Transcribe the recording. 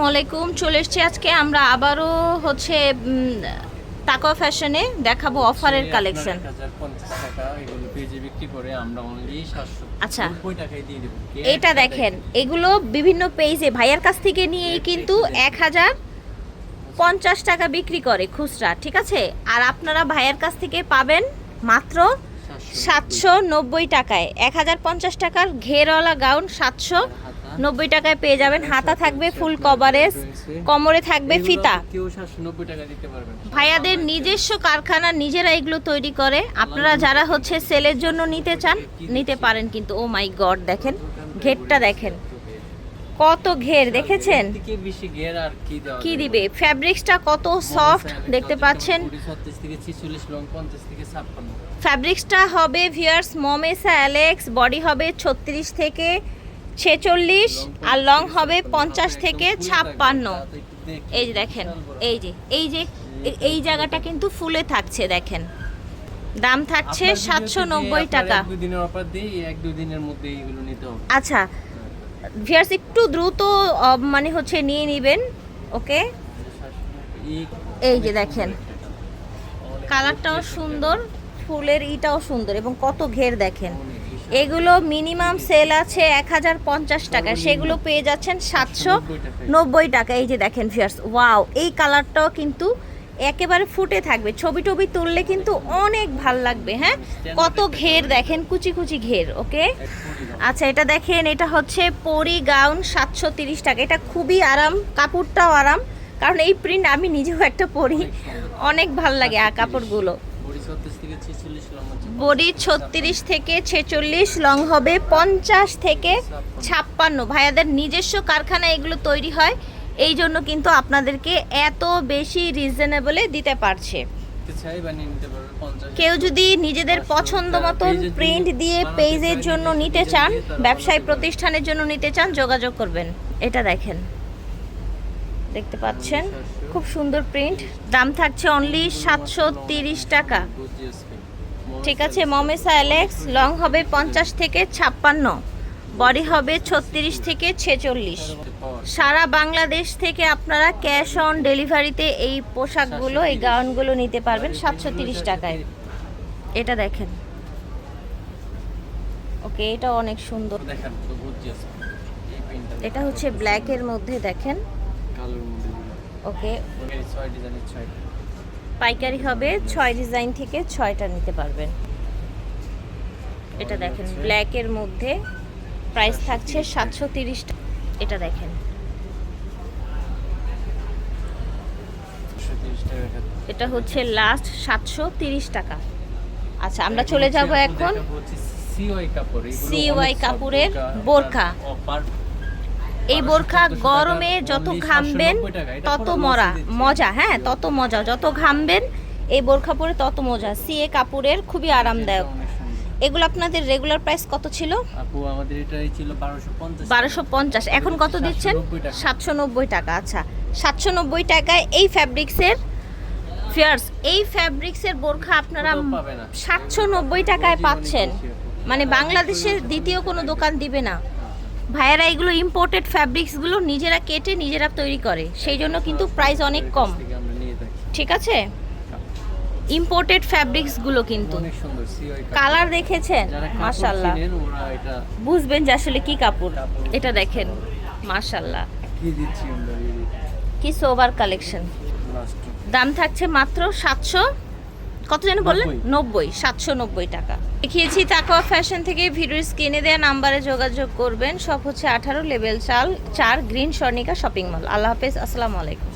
আসসালামু আলাইকুম চলে এসেছি আজকে। আমরা আবারও হচ্ছে টাকা ফ্যাশনে দেখাবো অফারের কালেকশন। আচ্ছা। এটা দেখেন এগুলো বিভিন্ন পেজে ভাইয়ার কাছ থেকে নিয়েই কিন্তু এক হাজার পঞ্চাশ টাকা বিক্রি করে খুচরা ঠিক আছে? আর আপনারা ভাইয়ার কাছ থেকে পাবেন মাত্র সাতশো নব্বই টাকায়। এক হাজার পঞ্চাশ টাকার ঘেরওয়ালা গাউন সাতশো নব্বই টাকায় পেয়ে যাবেন। হাতা থাকবে ফুল কভারেজ কোমরে থাকবে ফিতা। ভাইয়াদের নিজস্ব কারখানা নিজেরা এগুলো তৈরি করে। আপনারা যারা হচ্ছে সেলের জন্য নিতে চান নিতে পারেন কিন্তু ও মাই গড দেখেন ঘেরটা দেখেন। কত ঘের দেখেছেন? কি? দিবে? ফ্যাব্রিক্সটা কত সফট দেখতে পাচ্ছেন? ফ্যাব্রিক্সটা হবে ভিয়ার্স মমেসা অ্যালেক্স বডি হবে ছত্রিশ থেকে ছেচল্লিশ আর লং হবে পঞ্চাশ থেকে ছাপ্পান্ন। এই যে দেখেন এই যে এই যে এই জায়গাটা কিন্তু ফুলে থাকছে দেখেন। দাম থাকছে সাতশো নব্বই টাকা। আচ্ছা ভিয়ার্স একটু দ্রুত মানে হচ্ছে নিয়ে নেবেন ওকে? এই যে দেখেন কালারটাও সুন্দর ফুলের ইটাও সুন্দর এবং কত ঘের দেখেন। এগুলো মিনিমাম সেল আছে এক হাজার পঞ্চাশ টাকা সেগুলো পেয়ে যাচ্ছেন সাতশো নব্বই টাকা। এই যে দেখেন ফিয়ার্স ওয়াও এই কালারটাও কিন্তু একেবারে ফুটে থাকবে। ছবি টবি তুললে কিন্তু অনেক ভালো লাগবে হ্যাঁ? কত ঘের দেখেন, কুচি কুচি ঘের ওকে আচ্ছা এটা দেখেন, এটা হচ্ছে পরি গাউন সাতশো তিরিশ টাকা। এটা খুবই আরাম, কাপড়টাও আরাম। কারণ এই প্রিন্ট আমি নিজেও একটা পরি, অনেক ভালো লাগে কাপড়গুলো। বড়ি ছত্রিশ থেকে ছিচল্লিশ লং হবে পঞ্চাশ থেকে ছাপ্পান্ন। ভাইয়াদের নিজস্ব কারখানা এগুলো তৈরি হয় এই জন্য কিন্তু আপনাদেরকে এত বেশি রিজনেবলে দিতে পারছে। কেউ যদি নিজেদের পছন্দ মতন প্রিন্ট দিয়ে পেজের জন্য নিতে চান ব্যবসায় প্রতিষ্ঠানের জন্য নিতে চান যোগাযোগ করবেন। এটা দেখেন। দেখতে পাচ্ছেন। খুব সুন্দর প্রিন্ট দাম থাকছে অনলি সাতশো তিরিশ টাকা। ঠিক আছে মমেসা অ্যালেক্স লং হবে পঞ্চাশ থেকে ছাপ্পান্ন। বডি হবে ছত্রিশ থেকে ছেচল্লিশ। সারা বাংলাদেশ থেকে আপনারা ক্যাশ অন ডেলিভারিতে এই পোশাকগুলো এই গাউনগুলো নিতে পারবেন সাতশো তিরিশ টাকায়। এটা দেখেন। ওকে এটা অনেক সুন্দর। এটা হচ্ছে ব্ল্যাকের মধ্যে দেখেন। ওকে। পাইকারি হবে ছয় ডিজাইন থেকে ছয়টা নিতে পারবেন। এটা দেখেন ব্ল্যাকের মধ্যে প্রাইস থাকছে সাতশো তিরিশ এটা দেখেন। এটা। হচ্ছে লাস্ট সাতশো তিরিশ টাকা। আচ্ছা আমরা চলে যাব এখন সিওয়াই কাপড়ের বোরখা। এই বোরখা গরমে যত ঘামবেন তত মরা মজা হ্যাঁ তত মজা। যত ঘামবেন এই বোরখা পরে তত মজা। সিএ কাপড়ের খুবই আরামদায়ক। এগুলো আপনাদের রেগুলার প্রাইস কত ছিল? আপু আমাদের এটাই ছিল বারোশো পঞ্চাশ এখন কত দিচ্ছেন? 790 টাকা। সাতশো নব্বই টাকা আচ্ছা। সাতশো নব্বই টাকায় এই ফ্যাব্রিক্সের ফিয়ার্স এই ফ্যাব্রিক্সের বোরখা আপনারা কোথাও পাবে না। সাতশো নব্বই টাকায় পাচ্ছেন। মানে বাংলাদেশের দ্বিতীয় কোনো দোকান দিবে না। ভাইয়েরা এগুলো ইম্পোর্টেড ফ্যাব্রিক্সগুলো নিজেরা কেটে নিজেরা তৈরি করে। সেই জন্য কিন্তু প্রাইস অনেক কম। ঠিক আছে? ইম্পোর্টেড ফ্যাব্রিক্সগুলো কিন্তু। কালার দেখেছেন? মাশাল্লাহ বুঝবেন যে আসলে কি কাপড়। এটা দেখেন। মাশাল্লাহ কি দিচ্ছি আমরা কি সোভার কালেকশন দাম থাকছে মাত্র সাতশো কত যেন বললেন। নব্বই সাতশো নব্বই টাকা। দেখিয়েছি, তাকওয়া ফ্যাশন থেকে ভিডিও স্ক্রিনে দেওয়া নাম্বারে যোগাযোগ করবেন। সব হচ্ছে আঠারো লেভেল চাল, চার গ্রিন স্বর্ণিকা শপিং মল। আল্লাহ হাফেজ, আসসালামু আলাইকুম।